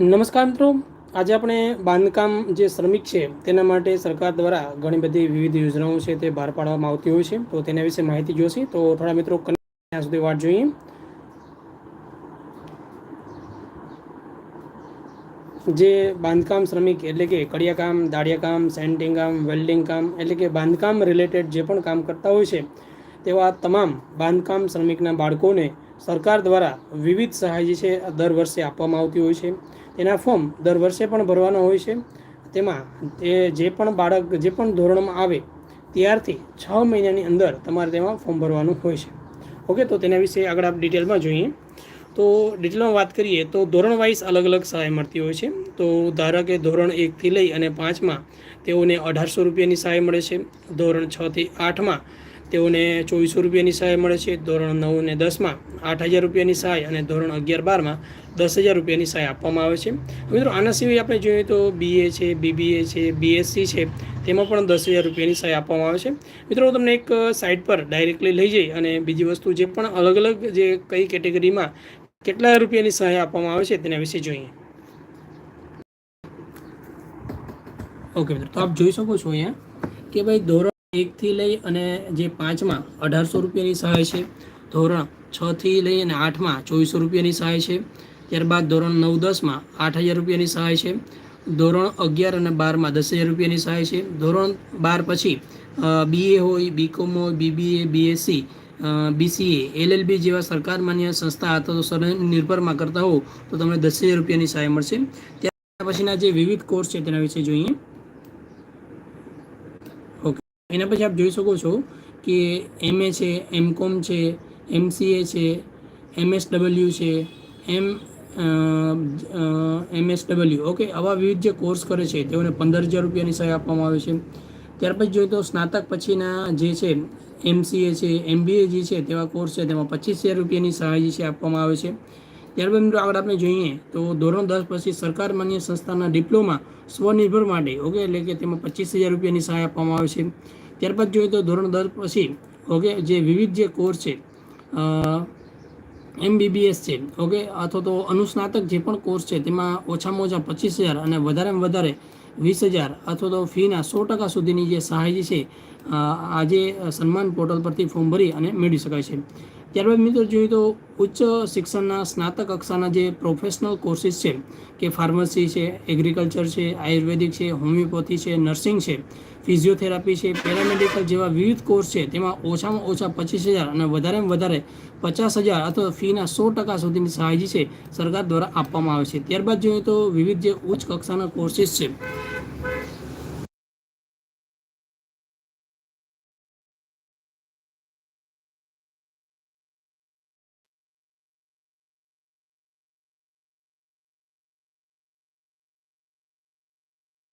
નમસ્કાર મિત્રો. આજે આપણે બાંધકામ જે શ્રમિક છે, તેના માટે સરકાર દ્વારા ઘણી બધી વિવિધ યોજનાઓ છે તે બહાર પાડવામાં આવતી હોય છે. તો તેના વિશે માહિતી જોશે. તો થોડા મિત્રો ત્યાં સુધી વાત જોઈએ. જે બાંધકામ શ્રમિક, એટલે કે કડિયા કામ દાળિયા કામ સેન્ટિંગ કામ વેલ્ડિંગ કામ એટલે કે બાંધકામ રિલેટેડ જે પણ કામ કરતા હોય છે, તેવા તમામ બાંધકામ શ્રમિકના બાળકોને સરકાર દ્વારા વિવિધ સહાય જે છે, દર વર્ષે આપવામાં આવતી હોય છે. તેના ફોર્મ દર વર્ષે પણ ભરવાના હોય છે. તેમાં તે જે પણ બાળક, જે પણ ધોરણમાં આવે, ત્યારથી છ મહિનાની અંદર તમારે તેમાં ફોર્મ ભરવાનું હોય છે. ઓકે, તો તેના વિશે આગળ આપણે ડિટેલમાં જોઈએ. તો ડિટેલમાં વાત કરીએ તો ધોરણ વાઇઝ અલગ અલગ સહાય મળતી હોય છે. તો ધારો કે ધોરણ એકથી લઈ અને પાંચમાં તેઓને અઢારસો રૂપિયાની સહાય મળે છે. ધોરણ છથી આઠમાં તેઓને ચોવીસો રૂપિયાની સહાય મળે છે. ધોરણ નવ અને દસમાં આઠ હજાર રૂપિયાની સહાય અને ધોરણ અગિયાર બારમાં દસ હજાર રૂપિયાની સહાય આપવામાં આવે છે. મિત્રો, આના સિવાય આપણે જોઈએ તો બીએ છે બીબીએ છે બીએસસી છે, તેમાં પણ દસ હજાર રૂપિયાની સહાય આપવામાં આવે છે. મિત્રો, હું તમને એક સાઇટ પર ડાયરેક્ટલી લઈ જઈ અને બીજી વસ્તુ જે પણ અલગ અલગ જે કઈ કેટેગરીમાં કેટલા રૂપિયાની સહાય આપવામાં આવે છે તેના વિશે જોઈએ. ઓકે મિત્રો, તો આપ જોઈ શકો છો અહીંયા કે ભાઈ ધોરણ એકથી લઈ અને જે પાંચમાં અઢારસો રૂપિયાની સહાય છે. ધોરણ છથી લઈ અને આઠમાં ચોવીસો રૂપિયાની સહાય છે. ત્યારબાદ ધોરણ નવ દસમાં આઠ હજાર રૂપિયાની સહાય છે. ધોરણ અગિયાર અને બારમાં દસ હજાર રૂપિયાની સહાય છે. ધોરણ બાર પછી બીએ હોય બીકોમ હોય બીબીએ બીએસસી બીસીએ એલએલબી જેવા સરકાર માન્ય સંસ્થા અથવા તો સ્વનિર્ભરમાં કરતા હો તો તમને દસ હજાર રૂપિયાની સહાય મળશે. ત્યાર પછીના જે વિવિધ કોર્સ છે તેના વિશે જોઈએ. એના પછી આપ જોઈ શકો છો કે એમએ છે એમકોમ છે એમસીએ છે એમએસડબલ્યુ છે એમ એમએસડબલ્યુ ઓકે આવા વિવિધ જે કોર્સ કરે છે, તેઓને પંદર હજાર રૂપિયાની સહાય આપવામાં આવે છે. ત્યાર પછી જોઈએ તો સ્નાતક પછીના જે છે એમસીએ છે એમબીએ જે છે, તેવા કોર્સ છે, તેમાં પચીસ હજાર રૂપિયાની સહાય જે છે, આપવામાં આવે છે. ત્યારબાદ મિત્રો આગળ આપણે જોઈએ તો ધોરણ દસ પછી સરકાર માન્ય સંસ્થાના ડિપ્લોમા સ્વનિર્ભર માટે ઓકે એટલે કે તેમાં પચીસ હજાર રૂપિયાની સહાય આપવામાં આવે છે. ત્યારબાદ જોઈએ તો ધોરણ દસ પછી ઓકે જે વિવિધ જે કોર્સ છે એમબીબીએસ છે ઓકે અથવા તો અનુસ્નાતક જે પણ કોર્સ છે, તેમાં ઓછામાં ઓછા પચીસ હજાર અને વધારેમાં વધારે વીસ હજાર અથવા તો ફીના સો ટકા સુધીની જે સહાય છે આજે સન્માન પોર્ટલ પરથી ફોર્મ ભરી અને મેળવી શકાય છે. ત્યારબાદ મિત્રો જોઈએ તો ઉચ્ચ શિક્ષણના સ્નાતક કક્ષાના જે પ્રોફેશનલ કોર્સિસ છે, કે ફાર્મસી છે એગ્રીકલ્ચર છે, આયુર્વેદિક છે હોમિયોપેથી છે નર્સિંગ છે ફિઝિયોથેરાપી છે પેરામેડિકલ જેવા વિવિધ કોર્સ છે, તેમાં ઓછામાં ઓછા પચીસ હજાર અને વધારેમાં વધારે પચાસ હજાર અથવા ફીના સો ટકા સુધીની સહાય છે સરકાર દ્વારા આપવામાં આવે છે. ત્યારબાદ જોઈએ તો વિવિધ જે ઉચ્ચ કક્ષાના કોર્સિસ છે